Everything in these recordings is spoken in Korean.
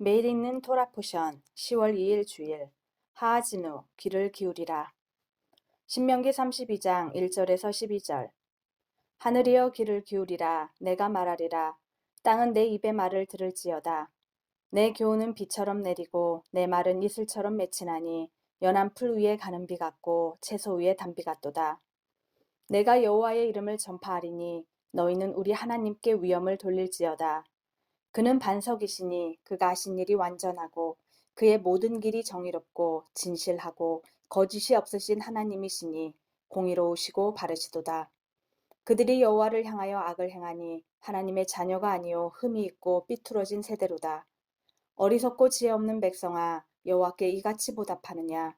매일 읽는 토라 포션 10월 2일 주일 하하진우 귀를 기울이라. 신명기 32장 1절에서 12절. 하늘이여 귀를 기울이라. 내가 말하리라. 땅은 내 입의 말을 들을지어다. 내 교훈은 비처럼 내리고 내 말은 이슬처럼 맺히나니 연한 풀 위에 가는 비 같고 채소 위에 단비 같도다. 내가 여호와의 이름을 전파하리니 너희는 우리 하나님께 위엄을 돌릴지어다 그는 반석이시니 그가 하신 일이 완전하고 그의 모든 길이 정의롭고 진실하고 거짓이 없으신 하나님이시니 공의로우시고 바르시도다. 그들이 여호와를 향하여 악을 행하니 하나님의 자녀가 아니요 흠이 있고 삐뚤어진 세대로다. 어리석고 지혜 없는 백성아 여호와께 이같이 보답하느냐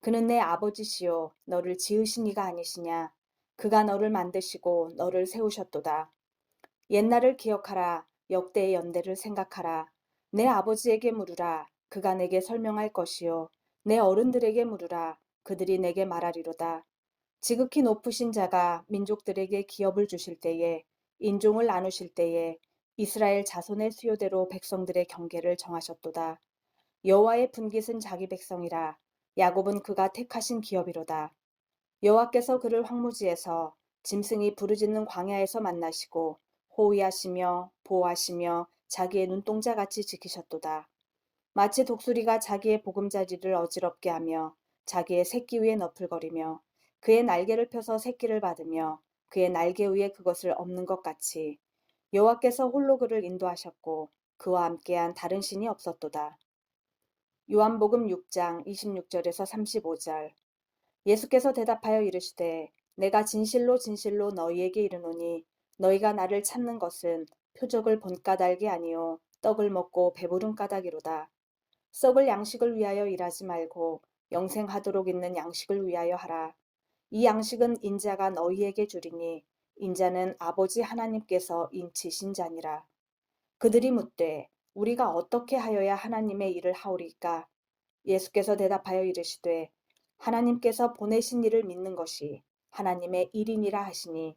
그는 내 아버지시요 너를 지으신 이가 아니시냐 그가 너를 만드시고 너를 세우셨도다. 옛날을 기억하라 역대의 연대를 생각하라. 내 아버지에게 물으라. 그가 내게 설명할 것이요. 내 어른들에게 물으라. 그들이 내게 말하리로다. 지극히 높으신 자가 민족들에게 기업을 주실 때에 인종을 나누실 때에 이스라엘 자손의 수요대로 백성들의 경계를 정하셨도다. 여호와의 분깃은 자기 백성이라. 야곱은 그가 택하신 기업이로다. 여호와께서 그를 황무지에서 짐승이 부르짖는 광야에서 만나시고 호위하시며 보호하시며 자기의 눈동자 같이 지키셨도다. 마치 독수리가 자기의 보금자리를 어지럽게 하며 자기의 새끼 위에 너풀거리며 그의 날개를 펴서 새끼를 받으며 그의 날개 위에 그것을 엎는 것 같이 여호와께서 홀로 그를 인도하셨고 그와 함께한 다른 신이 없었도다. 요한복음 6장 26절에서 35절 예수께서 대답하여 이르시되 내가 진실로 진실로 너희에게 이르노니 너희가 나를 찾는 것은 표적을 본 까닭이 아니요 떡을 먹고 배부른 까닭이로다. 썩을 양식을 위하여 일하지 말고 영생하도록 있는 양식을 위하여 하라. 이 양식은 인자가 너희에게 주리니 인자는 아버지 하나님께서 인치신 자니라. 그들이 묻되 우리가 어떻게 하여야 하나님의 일을 하오리까? 예수께서 대답하여 이르시되 하나님께서 보내신 일을 믿는 것이 하나님의 일이니라 하시니